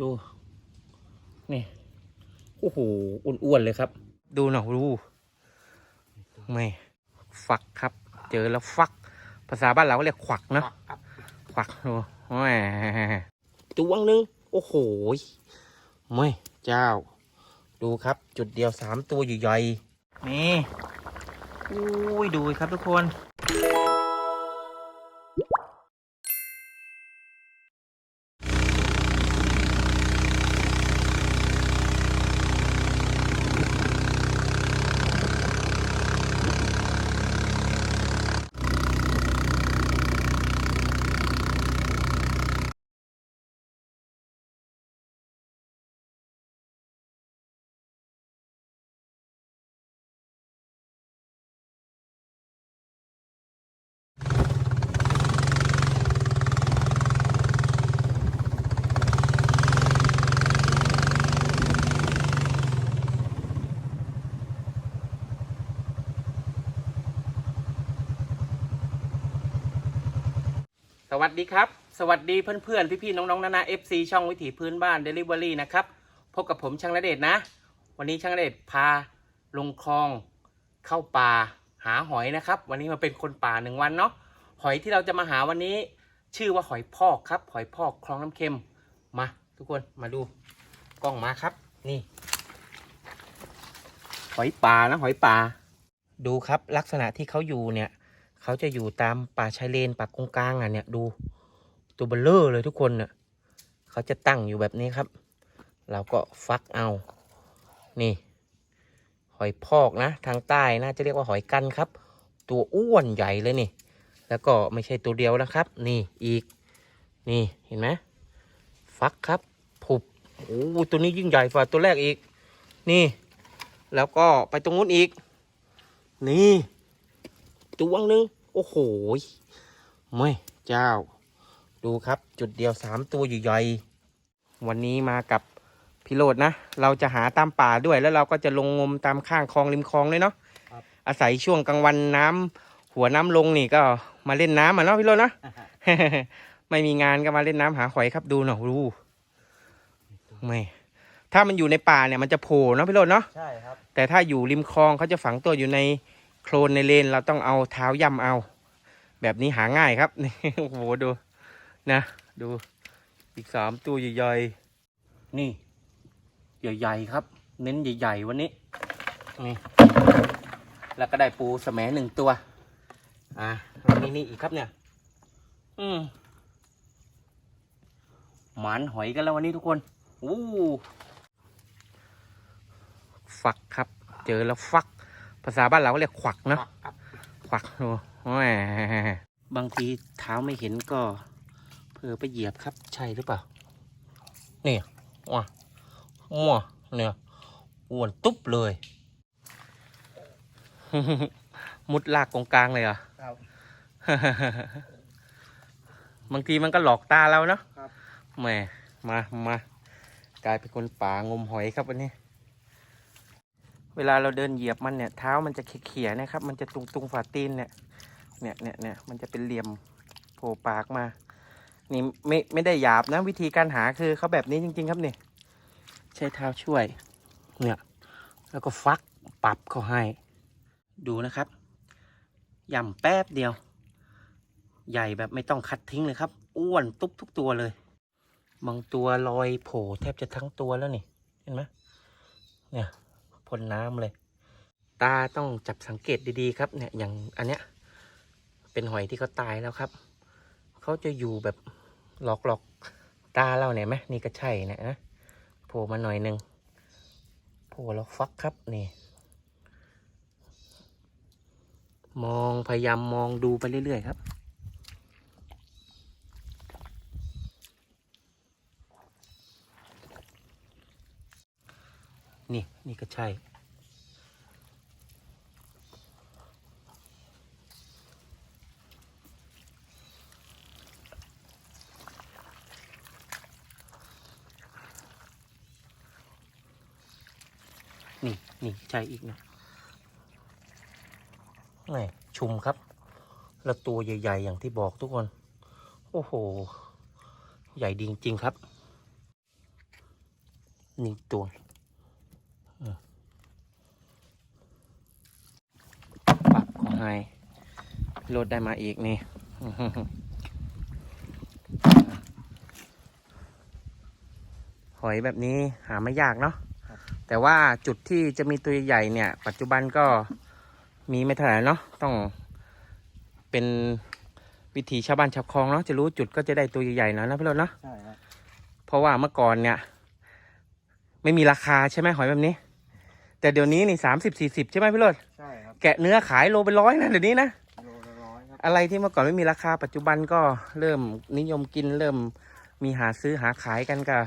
ดู นี่ โอ้โหอ้วนๆเลยครับ ดูหน่อยดูไม่ฝักครับ เจอแล้วฟัก ภาษาบ้านเราก็เรียกขวักเนอะครับขวักดูแหมตัวงหนึง โอ้โหไม่เจ้า ดูครับ จุดเดียวสามตัวใหญ่ๆนี่อุ้ยดูครับทุกคน ดีครับ สวัสดีเพื่อนๆ พี่ๆ น้องๆนานา FC ช่องวิถีพื้นบ้าน Delivery นะครับ พบกับผมช่างระเดชนะ วันนี้ช่างระเดชพาลงคลองเข้าป่าหาหอยนะครับ วันนี้มาเป็นคนป่าหนึ่งวันเนาะ หอยที่เราจะมาหาวันนี้ชื่อว่าหอยพอกครับ หอยพอกคลองน้ำเค็ม มา ทุกคนมาดูกล้องมาครับ นี่ หอยป่านะหอยป่า ดูครับลักษณะที่เขาอยู่เนี่ย เขาจะอยู่ตามป่าชายเลนป่ากงกลางอะเนี่ยดูตัวเบลเลอร์เลยทุกคนเนี่ยเขาจะตั้งอยู่แบบนี้ครับ เราก็ฟักเอา นี่ หอยพอกนะ ทางใต้น่าจะเรียกว่าหอยกันครับ ตัวอ้วนใหญ่เลยนี่ แล้วก็ไม่ใช่ตัวเดียวนะครับ นี่อีก นี่เห็นไหมฟักครับผุบโอ้ตัวนี้ยิ่งใหญ่กว่าตัวแรกอีก นี่ แล้วก็ไปตรงนู้นอีก นี่ ตัวงหนึง โอ้โหไม่เจ้า ดูครับจุดเดียวสามตัวใหญ่ๆวันนี้มากับพี่โรดนะ เราจะหาตามป่าด้วยแล้วเราก็จะลงงมตามข้างคลองริมคลองเลยเนาะครับอาศัยช่วงกลางวันน้ำหัวน้ำลงนี่ก็มาเล่นน้ำอะเนาะพี่โรดเนาะไม่มีงานก็มาเล่นน้ำหาหอยครับดูหน่อยดูไม่ถ้ามันอยู่ในป่าเนี่ยมันจะโผล่เนาะพี่โรดเนาะใช่ครับแต่ถ้าอยู่ริมคลองเขาจะฝังตัวอยู่ใน โคลนในเลนเราต้องเอาเท้าย่ำเอา แบบนี้หาง่ายครับนี่โอ้โหดูนะ ดูอีกสามตัวใหญ่ๆนี่ ใหญ่ๆครับ เน้นใหญ่ๆวันนี้นี่แล้วก็ได้ปูแสมหนึ่งตัว อะแล้วมีนี่อีกครับเนี่ย อืมหมานหอยกันแล้ววันนี้ทุกคนอู้ฟักครับ เจอแล้วฟัก ภาษาบ้านเราก็เรียกขวักเนาะครับขวักดูแหมบางทีเท้าไม่เห็นก็เพื่อไปเหยียบครับ ใช่หรือเปล่านี่ว้ามั่วเนี่ยอ้วนตุ๊บเลย มุดลากตรงกลางเลยเหรอะครับบางทีมันก็หลอกตาเราเนาะครับแหม มา มา กลายเป็นคนป่างมหอยครับวันนี้ เวลาเราเดินเหยียบมันเนี่ยเท้ามันจะเขี่ยๆนะครับ มันจะตุงตุงฝ่าตีนเนี่ยเนี่ยเนี่ยเนี่ยมันจะเป็นเหลี่ยมโผล่ปากมานี่ไม่ไม่ได้หยาบนะ วิธีการหาคือเขาแบบนี้จริง ๆ ครับนี่ใช้เท้าช่วย เนี่ย แล้วก็ฟักปรับเขาให้ ดูนะครับย่ำแป๊บเดียว ใหญ่แบบไม่ต้องคัดทิ้งเลยครับ อ้วนตุ๊บทุกตัวเลย บางตัวลอยโผล่แทบจะทั้งตัวแล้วนี่ เห็นไหมเนี่ย พ่นน้ำเลย ตาต้องจับสังเกตดีๆครับเนี่ยอย่างอันเนี้ยเป็นหอยที่เขาตายแล้วครับ เขาจะอยู่แบบหลอกๆตาเราเนี่ยไหมนี่ก็ใช่เนี่ยนะโผล่มาหน่อยหนึ่งโผล่แล้วฟักครับนี่มองพยายามมองดูไปเรื่อยๆครับ นี่ก็ใช่ นี่นี่ใช่อีกนะนี่ชุมครับ แล้วตัวใหญ่ ๆ อย่างที่บอกทุกคน โอ้โห ใหญ่ดีจริง ๆ ครับ นี่ตัวอืม ปักของไฮโหลดได้มาอีกนี่อื้อหือหอยแบบนี้หาไม่ยากเนาะครับแต่ว่าจุดที่จะมีตัวใหญ่ๆเนี่ย ปัจจุบันก็มีไม่เท่าไหร่เนาะต้องเป็นวิถีชาวบ้านชาวคลองเนาะจะรู้จุดก็จะได้ตัวใหญ่ๆหน่อยนะพี่รถเนาะใช่ครับเพราะว่าเมื่อก่อนเนี่ย ไม่มีราคาใช่ไหมหอยแบบนี้ แต่เดี๋ยวนี้นี่สามสิบสี่สิบใช่ไหมพี่รถใช่ครับ แกะเนื้อขายโลเป็นร้อยนะเดี๋ยวนี้นะโลละร้อยครับอะไรที่เมื่อก่อนไม่มีราคาปัจจุบันก็เริ่มนิยมกินเริ่มมีหาซื้อหาขายกันก็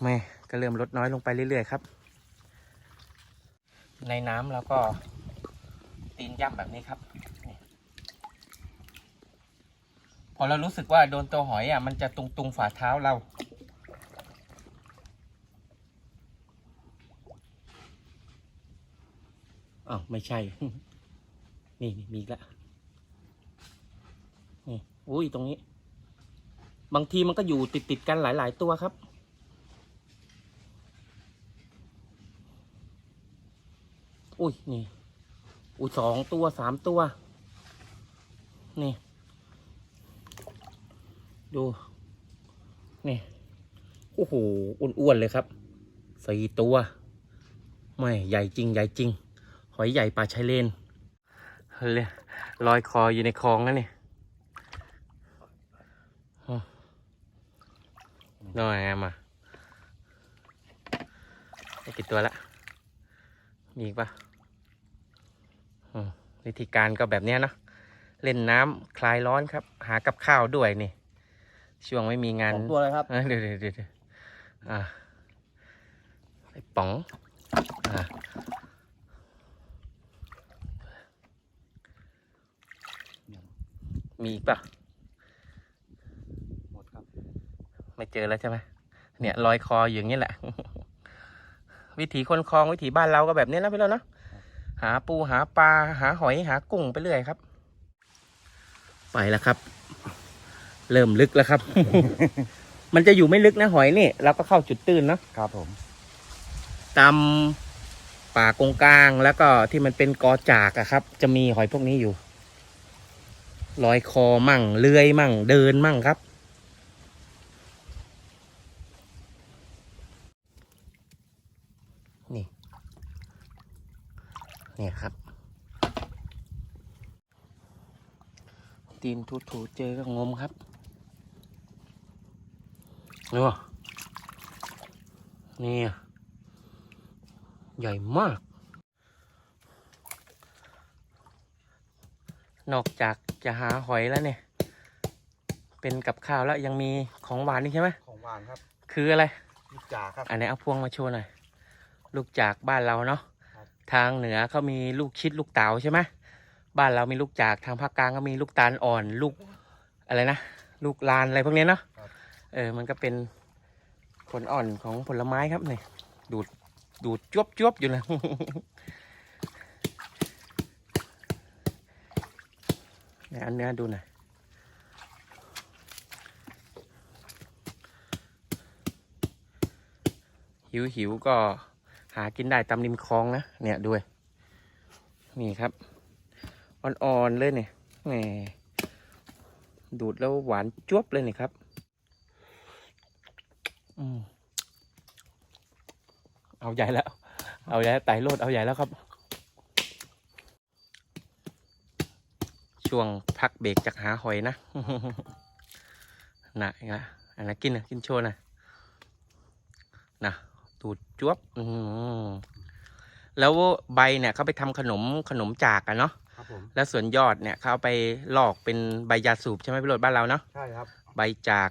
ไม่ก็เริ่มลดน้อยลงไปเรื่อย ๆ ครับ ในน้ำเราก็ตีนย่ำแบบนี้ครับนี่พอเรารู้สึกว่าโดนตัวหอยอะมันจะตุงตุงๆฝ่าเท้าเรา อ้าวไม่ใช่ นี่นมีอีกแล้วนี่อุ้ยตรงนี้ บางทีมันก็อยู่ติดติดกันหลาย ๆ ตัวครับ อุ้ยนี่ อุ้ยสองตัวสามตัว นี่ ดู นี่ โอ้โหอ้วนๆเลยครับสี่ตัว ไม่ ใหญ่จริง ใหญ่จริง หอยใหญ่ป่าชายเลนเลยลอยคออยู่ในคลองนั่นนี่น้อยไงมาได้กี่ตัวละ มีอีกปะอืมวิธีการก็แบบเนี้ยเนอะเล่นน้ำคลายร้อนครับ หากับข้าวด้วยนี่ ช่วงไม่มีงานสองตัวเลยครับเอ้ยเดี๋ยวเดี๋ยวเดี๋ยวเดี๋ยวอ่าไอ้ป๋อง อ่า มีอีกปะหมดครับ ไม่เจอแล้วใช่ไหมเนี่ยลอยคออยู่อย่างนี้แหละ วิถีคนคลองวิถีบ้านเราก็แบบนี้นะพี่เราเนาะหาปูหาปลาหาหอยหากุ้งไปเรื่อยครับ ไปแล้วครับ เริ่มลึกแล้วครับ มันจะอยู่ไม่ลึกนะหอยนี่เราก็เข้าจุดตื้นเนาะครับผมตามป่ากงกลางแล้วก็ที่มันเป็นกอจากอะครับ จะมีหอยพวกนี้อยู่ ลอยคอมั่งเลื้อยมั่งเดินมั่งครับ นี่ นี่ครับ ตีนถูๆเจอก็งมครับนี่วะนี่ ใหญ่มาก นอกจาก จะหาหอยแล้วเนี่ย เป็นกับข้าวแล้วยังมีของหวานนี่ใช่ไหมของหวานครับ คืออะไร ลูกจ่าครับอันไหนี้เอาพวงมาโชว์หน่อย ลูกจากบ้านเราเนาะครับทางเหนือเขามีลูกชิดลูกเต๋าใช่ไหมบ้านเรามีลูกจากทางภาคกลางก็มีลูกตาลอ่อนลูกอะไรนะ ลูกลานอะไรพวกนี้เนาะ ครับ เออ มันก็เป็นผลอ่อนของผลไม้ครับเนี่ยดูดดูดจวบจวบอยู่นะ นี่ยอันเนื้อดูหน่อยหิวหิวก็หากินได้ตามริมคลองนะเนี่ยด้วย นี่ครับ อ่อนๆเลยเนี่ยแหมดูดแล้วหวานจวบเลยนี่ครับ อืมเอาใหญ่แล้ว เอาใหญ่ไต่โลดเอาใหญ่แล้วครับ ช่วงพักเบรกจากหาหอยนะน่ะอีกละอันนั้นกินนะกินโชว์หนะนะดูดจวบอืมแล้วใบเนี่ยเขาไปทำขนมขนมจากกันเนาะครับผมแล้วส่วนยอดเนี่ยเขาเอาไปลอกเป็นใบยาสูบใช่ไหมพี่โรดบ้านเราเนาะใช่ครับ ใบจาก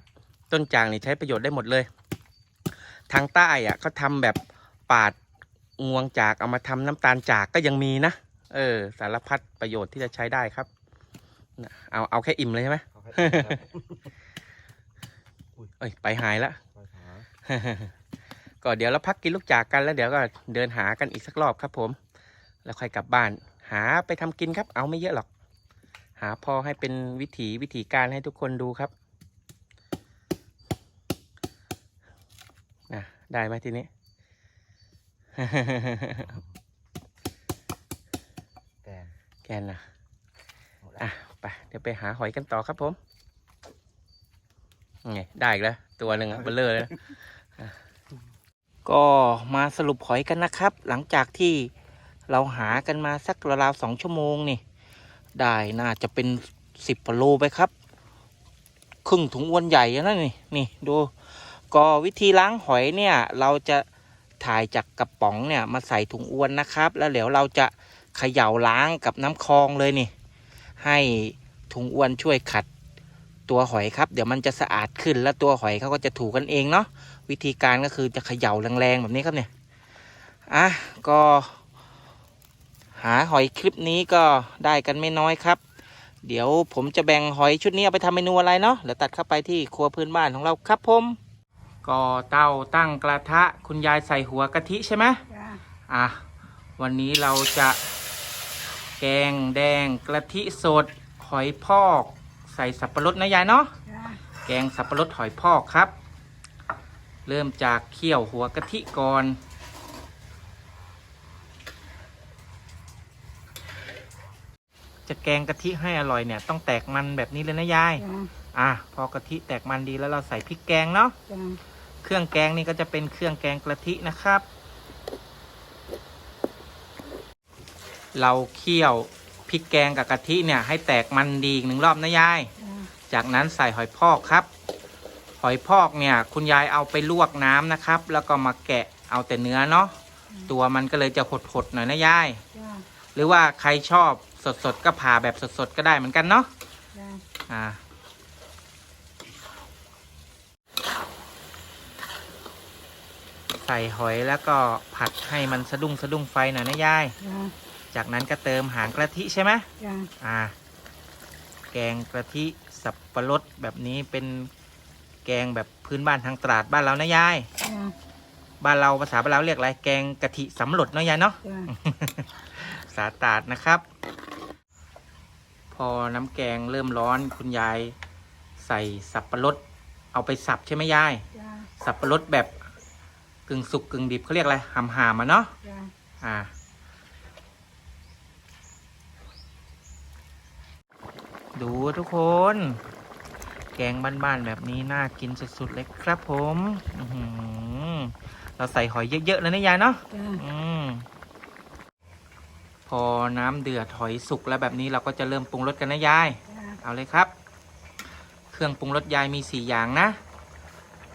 ต้นจางนี่ใช้ประโยชน์ได้หมดเลย ทางใต้อะเขาทำแบบปาดงวงจากเอามาทำน้ำตาลจากก็ยังมีนะเออ สารพัดประโยชน์ที่จะใช้ได้ครับน่ะ เอาเอาแค่อิ่มเลยใช่ไหมเอาให้ได้ครับเอ้ยไปหายละ ไปหาก็เดี๋ยวเราพักกินลูกจากกันแล้วเดี๋ยวก็เดินหากันอีกสักรอบครับผม แล้วค่อยกลับบ้าน หาไปทำกินครับ เอาไม่เยอะหรอก หาพอให้เป็นวิถีวิถีการให้ทุกคนดูครับนะได้ไหมทีนี้ แกนแกนนะ หมดแล้วอะ ไปเดี๋ยวไปหาหอยกันต่อครับผมไงได้อีกแล้ว ตัวหนึ่งอะเบลเลอร์เลยนะอะก็มาสรุปหอยกันนะครับ หลังจากที่เราหากันมาสักราวๆสองชั่วโมงนี่ ได้น่าจะเป็นสิบโลไปครับ ครึ่งถุงอ้วนใหญ่อะนะนี่นี่ดูก็วิธีล้างหอยเนี่ยเราจะถ่ายจากกระป๋องเนี่ยมาใส่ถุงอ้วนนะครับ แล้วเดี๋ยวเราจะเขย่าล้างกับน้ำคลองเลยนี่ ให้ถุงอ้วนช่วยขัดตัวหอยครับ เดี๋ยวมันจะสะอาดขึ้นแล้วตัวหอยเขาก็จะถูกันเองเนาะวิธีการก็คือจะเขย่าแรงๆแบบนี้ครับเนี่ยอะก็หาหอยคลิปนี้ก็ได้กันไม่น้อยครับ เดี๋ยวผมจะแบ่งหอยชุดนี้เอาไปทำเมนูอะไรเนาะเดี๋ยวตัดเข้าไปที่ครัวพื้นบ้านของเราครับผมก็เต้าตั้งกระทะคุณยายใส่หัวกะทิใช่ไหมจ้าอะวันนี้เราจะ แกงแดงกะทิสด หอยพอก ใส่สับปะรดนะยายเนาะ จ้าแกงสับปะรดหอยพอกครับ เริ่มจากเคี่ยวหัวกะทิก่อน จะแกงกะทิให้อร่อยเนี่ยต้องแตกมันแบบนี้เลยนะยาย จ้าอะพอกะทิแตกมันดีแล้วเราใส่พริกแกงเนาะ จ้าเครื่องแกงนี่ก็จะเป็นเครื่องแกงกะทินะครับ เราเคี่ยวพริกแกงกับกะทิเนี่ยให้แตกมันดีอีกหนึ่งรอบนะยายจ้าจากนั้นใส่หอยพอกครับ หอยพอกเนี่ยคุณยายเอาไปลวกน้ำนะครับ แล้วก็มาแกะเอาแต่เนื้อเนาะตัวมันก็เลยจะหดๆหน่อยนะยาย จ้าหรือว่าใครชอบสดๆก็ผ่าแบบสดๆก็ได้เหมือนกันเนาะ จ้าอ่า ใส่หอยแล้วก็ผัดให้มันสะดุ้งสะดุ้งไฟหน่อยนะยาย จ้า จากนั้นก็เติมหางกะทิใช่ไหมจ้าอ่า แกงกะทิสับปะรดแบบนี้เป็นแกงแบบพื้นบ้านทางตราดบ้านเรานะยาย จ้าบ้านเราภาษาบ้านเราเรียกอะไร แกงกะทิสำรดเนาะยายเนาะ จ้าภาษาตราดนะครับ พอน้ำแกงเริ่มร้อนคุณยายใส่สับปะรด เอาไปสับใช่ไหมยาย จ้าสับปะรดแบบกึ่งสุกกึ่งดิบเขาเรียกอะไรหำหามาเนาะจ้าอ่า ดูทุกคน แกงบ้านๆแบบนี้น่ากินสุดๆเลยครับผมอื้อหือเราใส่หอยเยอะๆเลยนะยายเนาะจ้าอืมพอน้ำเดือดหอยสุกแล้วแบบนี้เราก็จะเริ่มปรุงรสกันนะยายจ้าเอาเลยครับ เครื่องปรุงรสยายมีสี่อย่างนะ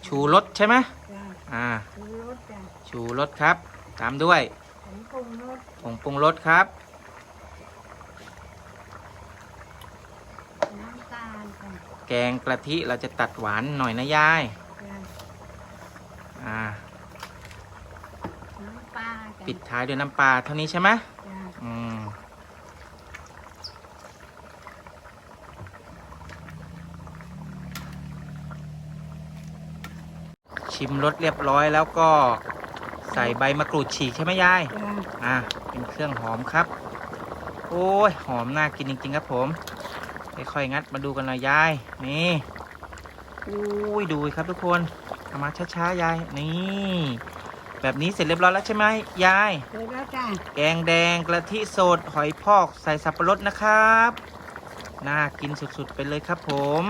ชูรสใช่ไหมจ้าอ่าชูรสจ้าชูรสครับ ตามด้วยผงปรุงรสผงปรุงรสครับ น้ำตาลจ้า แกงกะทิเราจะตัดหวานหน่อยนะยายจ้าอ่า น้ำปลาจ้าปิดท้ายด้วยน้ำปลาเท่านี้ใช่ไหมจ้าอืม ชิมรสเรียบร้อยแล้วก็ใส่ใบมะกรูดฉีกใช่ไหมยาย จ้าอะเป็นเครื่องหอมครับ โอ้ย หอมน่ากินจริง ๆ ครับผม ค่อยๆงัดมาดูกันหน่อยยาย นี่อุ้ยดูครับทุกคนทำมาช้าๆยาย นี่ แบบนี้เสร็จเรียบร้อยแล้วใช่ไหมยาย เสร็จแล้วจ้าแกงแดงกะทิสดหอยพอกใส่สับปะรดนะครับ น่ากินสุดๆไปเลยครับผม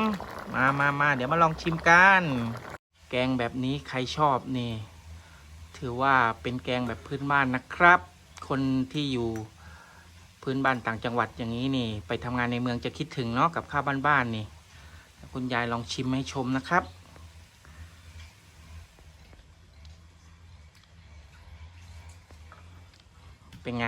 มามามาเดี๋ยวมาลองชิมกัน แกงแบบนี้ใครชอบนี่ ถือว่าเป็นแกงแบบพื้นบ้านนะครับ คนที่อยู่ พื้นบ้านต่างจังหวัดอย่างนี้นี่ ไปทำงานในเมืองจะคิดถึงเนาะกับข้าวบ้านๆนี่ คุณยายลองชิมให้ชมนะครับ เป็นไง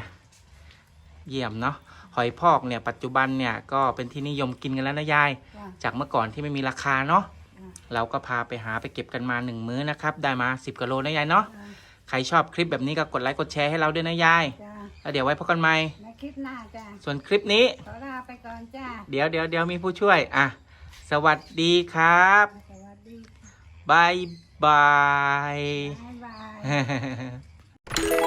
เยี่ยมเนาะหอยพอกเนี่ยปัจจุบันเนี่ยก็เป็นที่นิยมกินกันแล้วนะยายจ้าจากเมื่อก่อนที่ไม่มีราคาเนาะจ้าเราก็พาไปหาไปเก็บกันมาหนึ่งมื้อนะครับ ได้มา10กิโลนะยายเนาะจ้าใครชอบคลิปแบบนี้ก็กดไลค์กดแชร์ให้เราด้วยนะยายจ้าแล้วเดี๋ยวไว้พบกันใหม่ใน คลิปหน้าจ้าส่วนคลิปนี้ ขอลาไปก่อนจ้าเดี๋ยวเดี๋ยวเดี๋ยวมีผู้ช่วย อะ สวัสดีครับสวัสดีค่ะบายบาย บ๊ายบาย